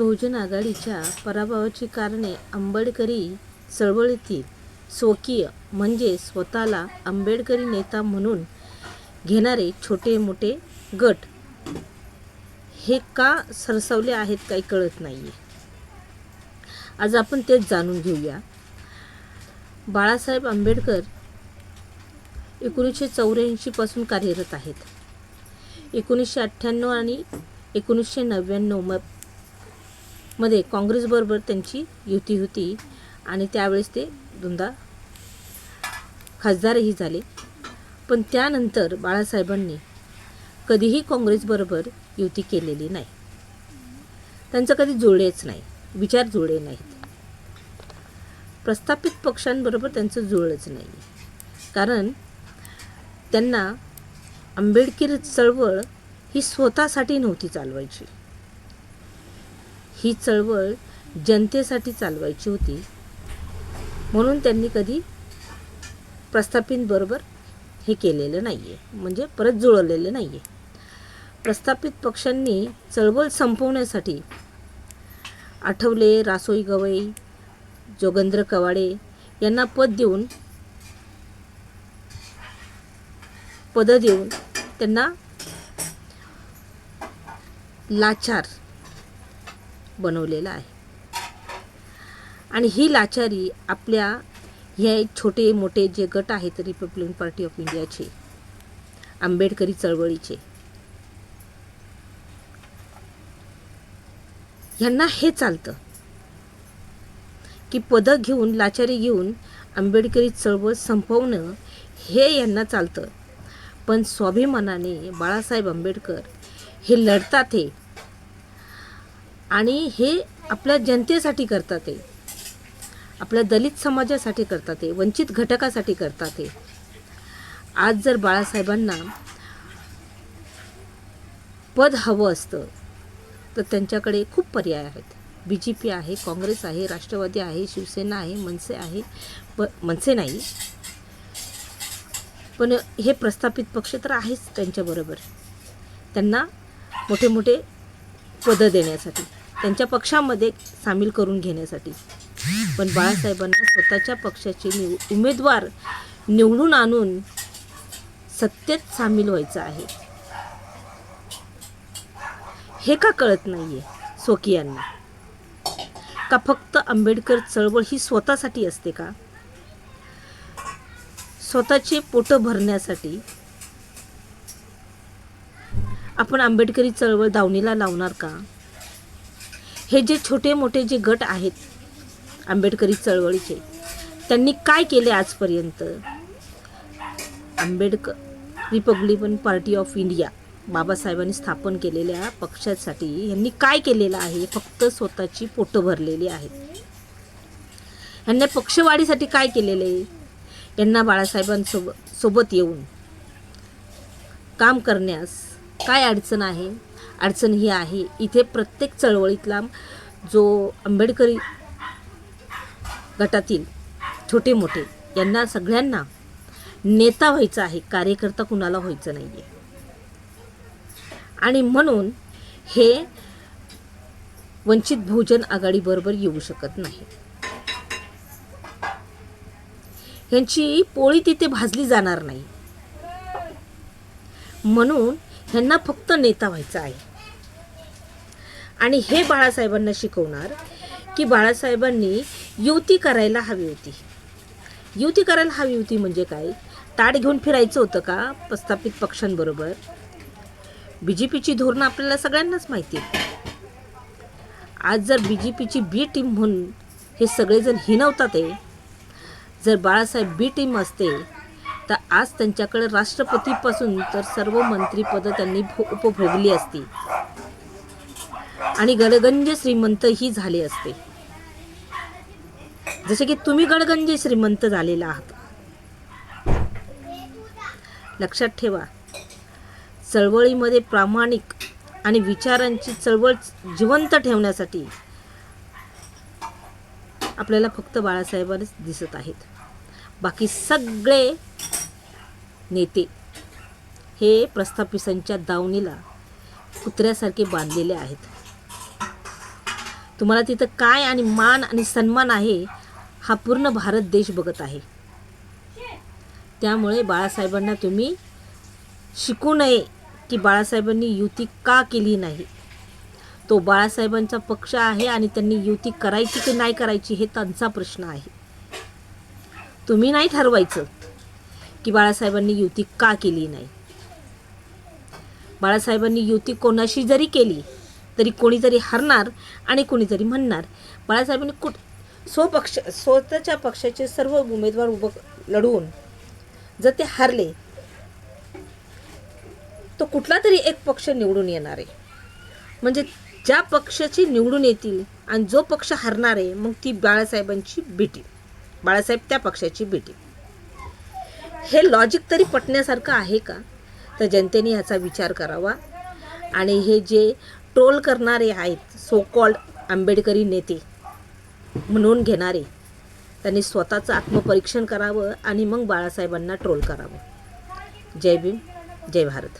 बहुजन आघाडीच्या पराभवाची कारणे आंबेडकरी चळवळीतील स्वकीय म्हणजे स्वतःला आंबेडकरी नेता म्हणून घेणारे छोटे मोठे गट हे का सरसवले आहेत काही कळत नाही आहे आज आपण तेच जाणून घेऊया. बाळासाहेब आंबेडकर एकोणीसशे चौऱ्याऐंशीपासून कार्यरत आहेत. एकोणीसशे अठ्ठ्याण्णव आणि एकोणीसशे नव्याण्णव म मध्ये काँग्रेसबरोबर त्यांची युती होती आणि त्यावेळेस ते दोनदा खासदारही झाले. पण त्यानंतर बाळासाहेबांनी कधीही काँग्रेसबरोबर युती केलेली नाही. त्यांचं कधी जुळलेच नाही विचार जुळले नाहीत. प्रस्थापित पक्षांबरोबर त्यांचं जुळलंच नाही. कारण त्यांना आंबेडकर चळवळ ही स्वतःसाठी नव्हती चालवायची. ही चळवळ जनतेसाठी चालवायची होती. म्हणून त्यांनी कधी प्रस्थापितबरोबर हे केलेलं नाही आहे म्हणजे परत जुळवलेलं नाही आहे प्रस्थापित पक्षांनी चळवळ संपवण्यासाठी आठवले रासोई गवई जोगेंद्र कवाडे यांना पद देऊन पदं देऊन त्यांना लाचार बनवलेला आहे. आणि ही लाचारी आपल्या हे छोटे मोठे जे गट आहेत रिपब्लिकन पार्टी ऑफ इंडियाचे आंबेडकरी चळवळीचे यांना हे चालतं की पदं घेऊन लाचारी घेऊन आंबेडकरी चळवळ संपवणं हे यांना चालतं. पण स्वाभिमानाने बाळासाहेब आंबेडकर हे लढतात हे. आणि हे आपल्या जनतेसाठी करतात ते. आपल्या दलित समाजासाठी करतात ते वंचित घटकासाठी करतात ते. आज जर बाळासाहेबांना पद हवं असतं तर त्यांच्याकडे खूप पर्याय आहेत. बी जे पी आहे काँग्रेस आहे राष्ट्रवादी आहे शिवसेना आहे मनसे आहे प मनसे नाही. पण हे प्रस्थापित पक्ष तर आहेच त्यांच्याबरोबर त्यांना मोठे मोठे पदं देण्यासाठी. त्यांच्या पक्षामध्ये सामील करून घेण्यासाठी. पण बाळासाहेबांना स्वतःच्या पक्षाचे निव उमेदवार निवडून आणून सत्तेत सामील व्हायचं आहे. हे का कळत नाही आहे स्वकीयांना? का फक्त आंबेडकर चळवळ ही स्वतःसाठी असते का? स्वतःचे पोटं भरण्यासाठी आपण आंबेडकरी चळवळ दावणीला लावणार का? हे जे छोटे मोठे जे गट आहेत आंबेडकरी चळवळीचे त्यांनी काय केले आजपर्यंत? Ambedkar Republican Party of India बाबासाहेबांनी स्थापन केलेल्या पक्षासाठी यांनी काय केलेलं आहे? फक्त स्वतःची पोटं भरलेली आहेत. यांना पक्षवाढीसाठी काय केलेलं आहे? यांना बाळासाहेबांसोबत सोबत येऊन काम करण्यास काय अडचण आहे? अडचण ही आहे. इथे प्रत्येक चळवळीतला जो आंबेडकरी गटातील छोटे मोठे यांना सगळ्यांना नेता व्हायचा आहे कार्यकर्ता कुणाला व्हायचं नाही आहे आणि म्हणून हे वंचित बहुजन आघाडीबरोबर येऊ शकत नाही. ह्यांची पोळी तिथे भाजली जाणार नाही. म्हणून ह्यांना फक्त नेता व्हायचं आहे. आणि हे बाळासाहेबांना शिकवणार की बाळासाहेबांनी युती करायला हवी होती. युती करायला हवी होती म्हणजे काय? ताट घेऊन फिरायचं होतं का? प्रस्थापित पक्षांबरोबर. बी जे पीची धोरणं आपल्याला सगळ्यांनाच माहिती आज जर बी जे पीची बी टीम म्हणून हे सगळेजण हिनवतात आहे जर बाळासाहेब बी टीम असते तर आज त्यांच्याकडे राष्ट्रपतीपासून तर सर्व मंत्रीपदं त्यांनी भो उपभोगली असती आणि गडगंज श्रीमंत ही झाले असते. जसे की तुम्ही गडगंज श्रीमंत झालेला आहात. लक्षात ठेवा चळवळीमध्ये प्रामाणिक आणि विचारांची चळवळ जिवंत ठेवण्यासाठी आपल्याला फक्त बाळासाहेबांच दिसत आहेत. बाकी सगळे नेते. हे प्रस्थापिसांच्या दावणीला कुत्र्यासारखे बांधलेले आहेत. तुम्हाला तिथं काय आणि मान आणि सन्मान आहे हा पूर्ण भारत देश बघत आहे. त्यामुळे बाळासाहेबांना तुम्ही शिकू नये की बाळासाहेबांनी युती का केली नाही. तो बाळासाहेबांचा पक्ष आहे आणि त्यांनी युती करायची की नाही करायची हे त्यांचा प्रश्न आहे. तुम्ही नाही ठरवायचं. की बाळासाहेबांनी युती का केली नाही? बाळासाहेबांनी युती कोणाशी जरी केली तरी कोणीतरी हरणार आणि कोणीतरी म्हणणार. बाळासाहेबांनी कुठ स्वपक्ष स्वतःच्या पक्षाचे सर्व उमेदवार उभं लढवून जर ते हारले तो कुठला तरी एक पक्ष निवडून येणार आहे. म्हणजे ज्या पक्षाची निवडून येतील आणि जो पक्ष हरणार आहे मग ती बाळासाहेबांची भेटी. बाळासाहेब त्या पक्षाची भेटी. हे लॉजिक तरी पटण्यासारखं आहे का? तर जनतेने याचा विचार करावा. आणि हे जे ट्रोल करणारे आहेत सो कॉल्ड आंबेडकरी नेते म्हणून घेणारे त्यांनी स्वतःचं आत्मपरीक्षण करावं आणि मग बाळासाहेबांना ट्रोल करावं. जय भीम जय भारत.